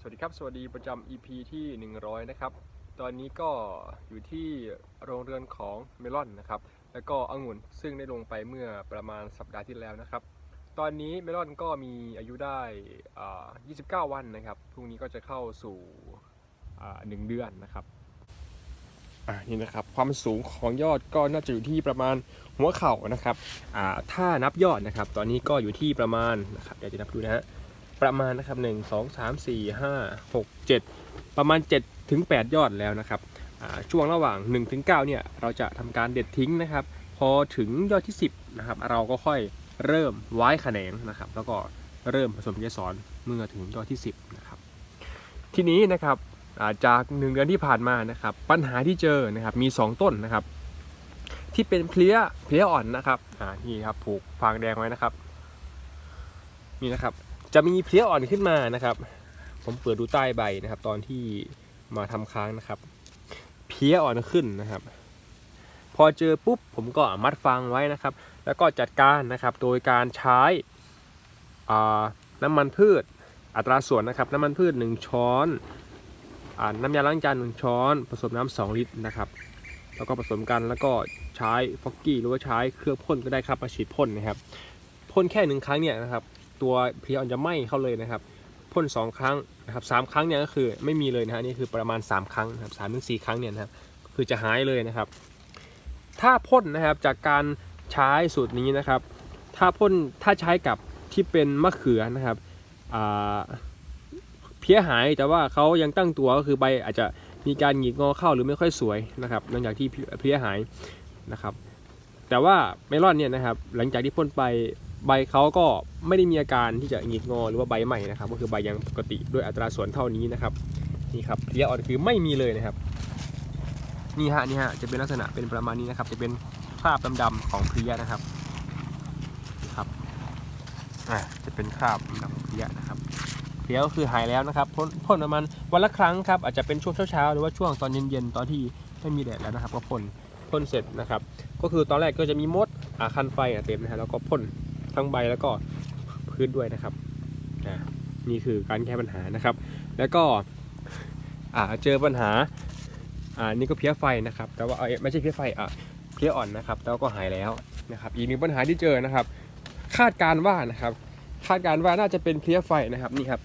สวัสดีครับ สวัสดีประจำ EP ที่ 100 นะครับ ตอนนี้ก็อยู่ที่โรงเรือนของเมลอนนะครับ แล้วก็องุ่นซึ่งได้ลงไปเมื่อประมาณสัปดาห์ที่แล้วนะครับ ตอนนี้เมลอนก็มีอายุได้อ่า29 วันนะครับ พรุ่งนี้ก็จะเข้าสู่หนึ่งเดือนนะครับอ่านี่นะครับความสูงของยอดก็น่าจะอยู่ที่ประมาณหัวเข่านะครับอ่าถ้านับยอดนะครับ ตอนนี้ก็อยู่ที่ประมาณนะครับเดี๋ยวจะนับดูนะฮะ ประมาณนะครับ 1 2 3 4 5 6 7 ประมาณ7ถึง8ยอดแล้วนะครับช่วงระหว่าง1ถึง9เนี่ยเราจะทำการเด็ดทิ้งนะครับ พอถึงยอดที่ 10นะครับเราก็ค่อยเริ่มไว้แขนงนะครับ แล้วก็เริ่มผสมเกสรเมื่อถึงยอดที่ 10นะครับทีนี้นะครับอ่าจาก1เดือนที่ผ่านมานะครับ ปัญหาที่เจอนะครับมี 2 ต้นนะครับ ที่เป็นเพลี้ยเพลี้ยอ่อนนะครับนี่ครับผูกฟางแดงไว้นะครับ นี่นะครับ จะมีเพลี้ยอ่อนขึ้นมานะครับ ผมเปิดดูใต้ใบนะครับ ตอนที่มาทำค้างนะครับ เพลี้ยอ่อนขึ้นนะครับ พอเจอปุ๊บผมก็มัดฟางไว้นะครับ แล้วก็จัดการนะครับ โดยการใช้น้ำมันพืชอัตราส่วนนะครับ น้ำมันพืช 1 ช้อนอน้ำยาล้างจาน1ช้อน ผสมน้ำ2ลิตรนะครับ แล้วก็ผสมกันแล้วก็ใช้ฟอกกี้หรือว่าใช้เครื่องพ่นก็ได้ครับมาฉีดพ่นนะครับพ่นแค่หนึ่งครั้งเนี่ยนะครับ ตัวเพลียออนจะไหม้เข้าเลยนะครับพ่นสองครั้งนะครับสามครั้งเนี่ยก็คือไม่มีเลยนะฮะนี่คือประมาณ 3 ครั้งนะครับสามถึงสี่ครั้งเนี่ยนะครับคือจะหายเลยนะครับ ถ้าพ่นนะครับจากการใช้สูตรนี้นะครับ ถ้าพ่นถ้าใช้กับที่เป็นมะเขือนะครับเพี้ยหายแต่ว่าเขายังตั้งตัวก็คือใบอาจจะมีการหงิกงอเข้าหรือไม่ค่อยสวยนะครับหลังจากที่เพี้ยหายนะครับ แต่ว่าเมลอนเนี่ยนะครับหลังจากที่พ่นไป ใบเขาก็ไม่ได้มีอาการที่จะหงิกงอหรือว่าใบใหม่นะครับ ก็คือใบยังปกติด้วยอัตราส่วนเท่านี้นะครับนี่ครับเพลี้ยอ่อนคือไม่มีเลยนะครับ นี่ฮะนี่ฮะจะเป็นลักษณะเป็นประมาณนี้นะครับ จะเป็นคราบดำๆของเพลี้ยนะครับนี่ครับอ่าจะเป็นคราบดำของเพลี้ยนะครับเพลี้ยก็คือหายแล้วนะครับพ่นพ่นประมาณวันละครั้งครับอาจจะเป็นช่วงเช้าๆหรือว่าช่วงตอนเย็นๆตอนที่ไม่มีแดดแล้วนะครับ ก็พ่นพ่นเสร็จนะครับ ก็คือตอนแรกก็จะมีมดอาคันไฟเต็มนะฮะแล้วก็พ่น ทั้งใบแล้วก็พื้นด้วยนะครับนี่คือการแก้ปัญหานะครับ แล้วก็เจอปัญหาอ่านี่ก็เพี้ยไฟนะครับ แต่ว่าไม่ใช่เพี้ยไฟอะเพี้ยอ่อนนะครับแต่วก็หายแล้วนะครับ อีกหนึ่งปัญหาที่เจอนะครับ คาดการว่านะครับ คาดการว่าน่าจะเป็นเพี้ยไฟนะครับนี่ครับ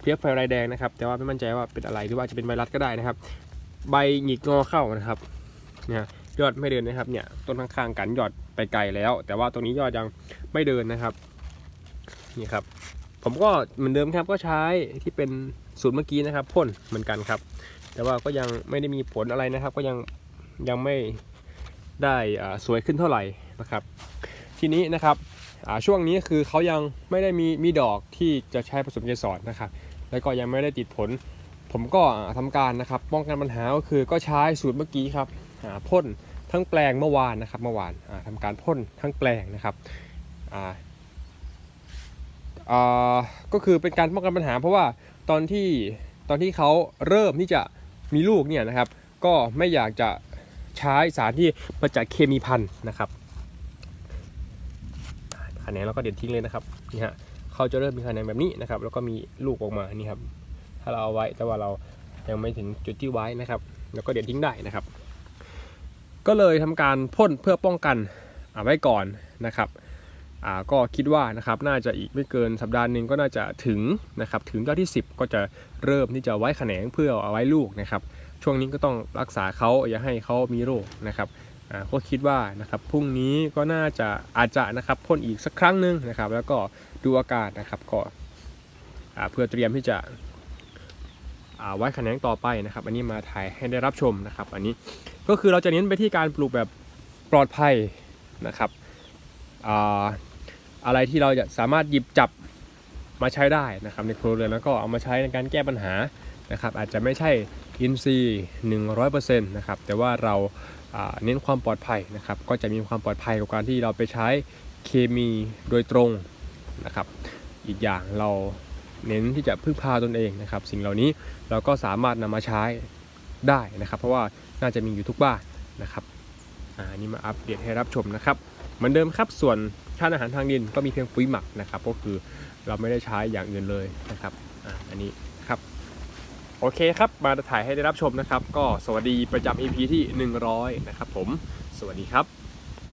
เพี้ยไฟลายแดงนะครับ แต่ว่าไม่มั่นใจว่าเป็นอะไรหรือว่าจะเป็นไวรัสก็ได้นะครับ ใบหงิกงอเข้านะครับเนี่ย ยอดไม่เดินนะครับเนี่ยต้นข้างๆกันยอดไปไกลแล้ว แต่ว่าตรงนี้ยอดยังไม่เดินนะครับนี่ครับ ผมก็เหมือนเดิมครับก็ใช้ที่เป็นสูตรเมื่อกี้นะครับพ่นเหมือนกันครับ แต่ว่าก็ยังไม่ได้มีผลอะไรนะครับ ก็ยังยังไม่ได้สวยขึ้นเท่าไหร่นะครับ ทีนี้นะครับช่วงนี้คือเขายังไม่ได้มีมีดอกที่จะใช้ผสมเกสรนะครับ แล้วก็ยังไม่ได้ติดผล ผมก็อ่าทำการนะครับ ป้องกันปัญหาก็คือก็ใช้สูตรเมื่อกี้ครับ พ่นทั้งแปลงเมื่อวานนะครับเมื่อวานอ่าทำการพ่นทั้งแปลงนะครับก็คือเป็นการป้องกันปัญหา เพราะว่าตอนที่ตอนที่เขาเริ่มที่จะมีลูกเนี่ยนะครับ ก็ไม่อยากจะใช้สารที่มาจากเคมีพันธุ์นะครับคะแนนเราก็เด็ดทิ้งเลยนะครับนี่ฮะเขาจะเริ่มมีคะแนนแบบนี้นะครับ แล้วก็มีลูกออกมานี่ครับถ้าเราเอาไว้แต่ว่าเรายังไม่ถึงจุดที่ไว้นะครับ แล้วก็เด็ดทิ้งได้นะครับ ก็เลยทำการพ่นเพื่อป้องกันอ่าไว้ก่อนนะครับอ่าก็คิดว่านะครับน่าจะอีกไม่เกินสัปดาห์หนึ่งก็น่าจะถึงนะครับถึงยอดที่ 10 ก็จะเริ่มที่จะไว้แขนงเพื่อเอาไว้ลูกนะครับช่วงนี้ก็ต้องรักษาเขาอย่าให้เขามีโรคนะครับอ่าก็คิดว่านะครับพรุ่งนี้ก็น่าจะอาจจะนะครับพ่นอีกสักครั้งหนึ่งนะครับแล้วก็ดูอาการนะครับก็อ่าเพื่อเตรียมที่จะ ว้แขนงต่อไปนะครับ อันนี้มาถ่ายให้ได้รับชมนะครับ อันนี้ก็คือเราจะเน้นไปที่การปลูกแบบปลอดภัยนะครับอ่าอะไรที่เราจะสามารถหยิบจับมาใช้ได้นะครับในครัวเรือนแล้วก็เอามาใช้ในการแก้ปัญหานะครับ อาจจะไม่ใช่อินทรีย์100%นะครับแต่ว่าเราอ่าเน้นความปลอดภัยนะครับ ก็จะมีความปลอดภัยกับการที่เราไปใช้เคมีโดยตรงนะครับ อีกอย่างเรา เน้นที่จะพึ่งพาตนเองนะครับ สิ่งเหล่านี้เราก็สามารถนำมาใช้ได้นะครับ เพราะว่าน่าจะมีอยู่ทุกบ้านนะครับอันนี่มาอัปเดตให้รับชมนะครับเหมือนเดิมครับส่วนชาติอาหารทางดินก็มีเพียงปุ๋ยหมักนะครับ ก็คือเราไม่ได้ใช้อย่างอื่นเลยนะครับอันนี้ครับโอเคครับมาถ่ายให้ได้รับชมนะครับ ก็สวัสดีประจำ EP ที่ 100 นะครับผม สวัสดีครับ